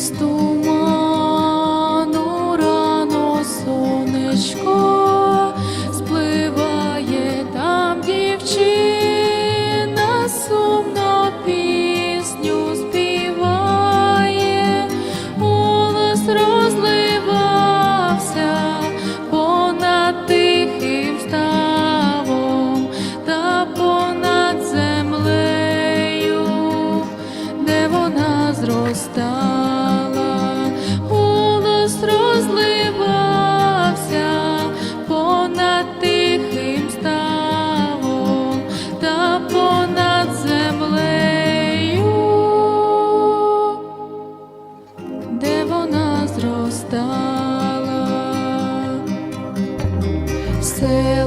з туману рано сонечко say